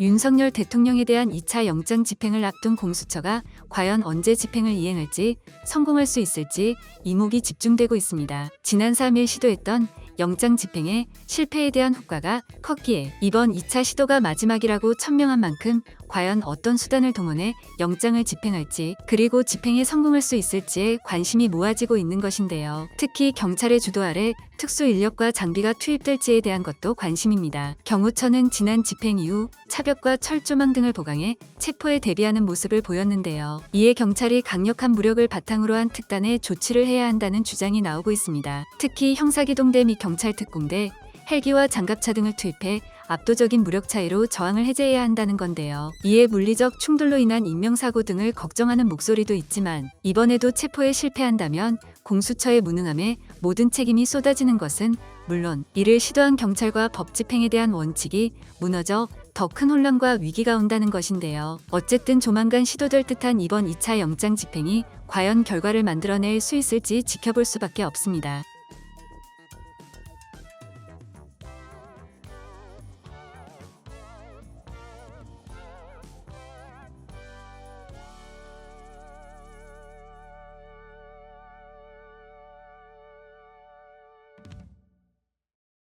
윤석열 대통령에 대한 2차 영장 집행을 앞둔 공수처가 과연 언제 집행을 이행할지 성공할 수 있을지 이목이 집중되고 있습니다. 지난 3일 시도했던 영장 집행의 실패에 대한 효과가 컸기에 이번 2차 시도가 마지막이라고 천명한 만큼 과연 어떤 수단을 동원해 영장을 집행할지 그리고 집행에 성공할 수 있을지에 관심이 모아지고 있는 것인데요. 특히 경찰의 주도 아래 특수 인력과 장비가 투입될지에 대한 것도 관심입니다. 경호처는 지난 집행 이후 차벽과 철조망 등을 보강해 체포에 대비하는 모습을 보였는데요. 이에 경찰이 강력한 무력을 바탕으로 한 특단에 조치를 해야 한다는 주장이 나오고 있습니다. 특히 형사기동대 및 경찰 특공대, 헬기와 장갑차 등을 투입해 압도적인 무력 차이로 저항을 해제해야 한다는 건데요. 이에 물리적 충돌로 인한 인명사고 등을 걱정하는 목소리도 있지만 이번에도 체포에 실패한다면 공수처의 무능함에 모든 책임이 쏟아지는 것은 물론 이를 시도한 경찰과 법 집행에 대한 원칙이 무너져 더 큰 혼란과 위기가 온다는 것인데요. 어쨌든 조만간 시도될 듯한 이번 2차 영장 집행이 과연 결과를 만들어낼 수 있을지 지켜볼 수밖에 없습니다.